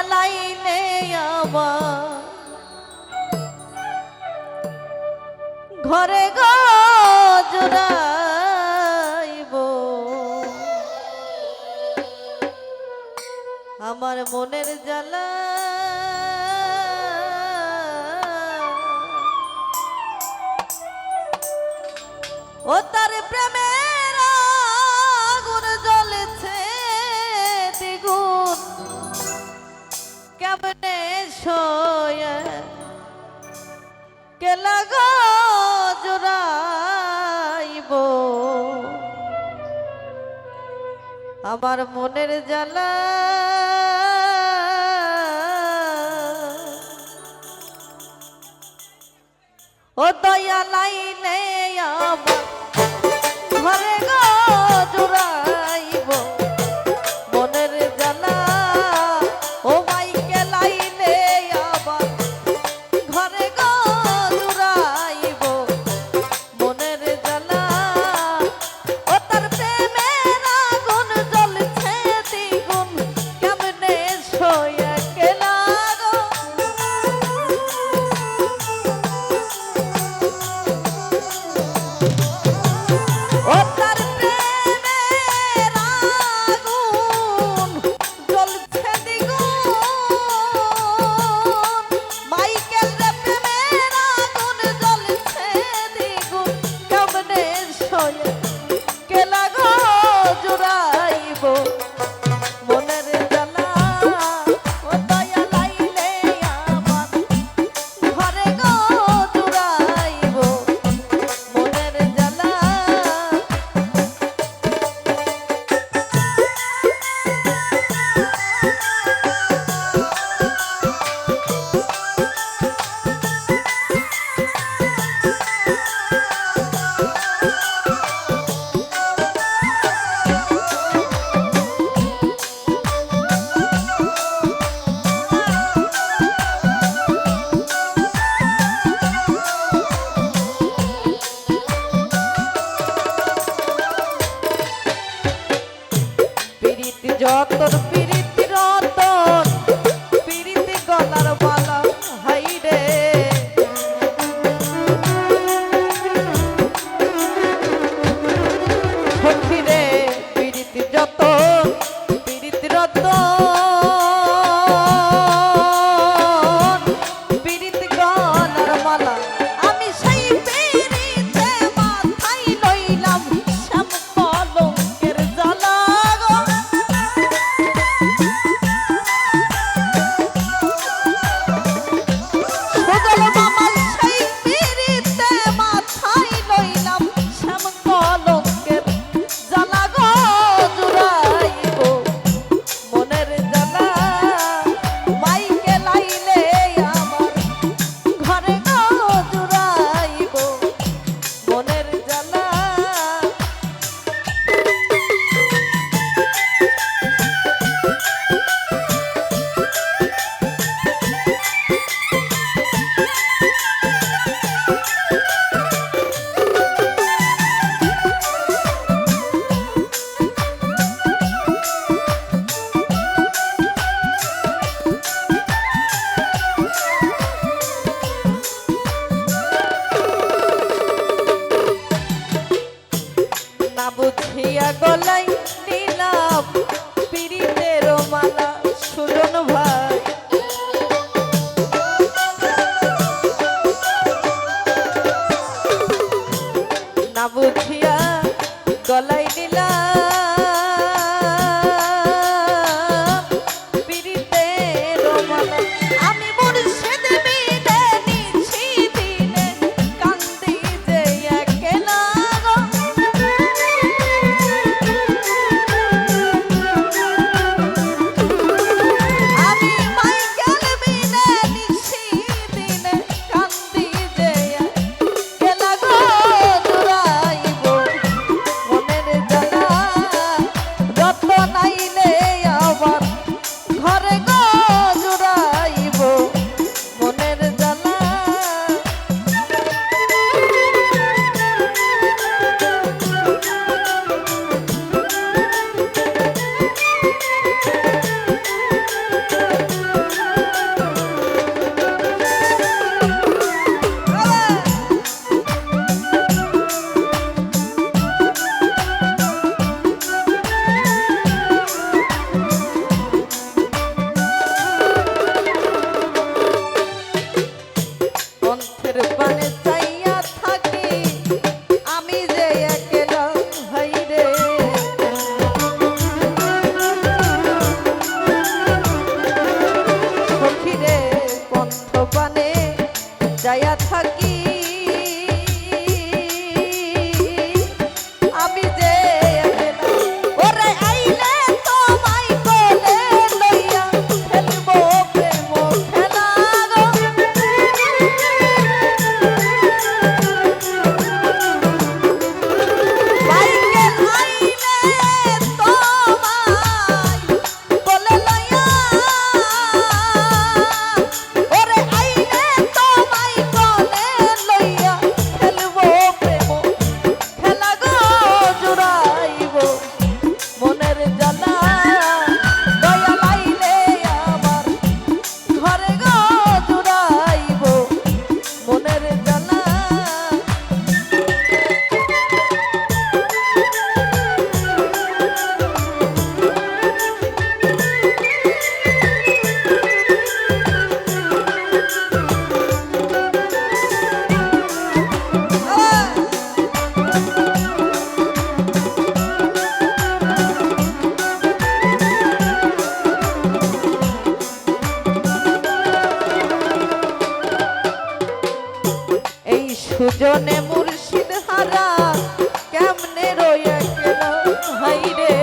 ও দয়া লাইলে আমার ঘরে গো জুড়াইব আমার মনের জ্বালা। ও তার প্রেমের সয়ে কে লাগো জোড়াইব? আমার মনের জ্বালা ও দয়া যত he did.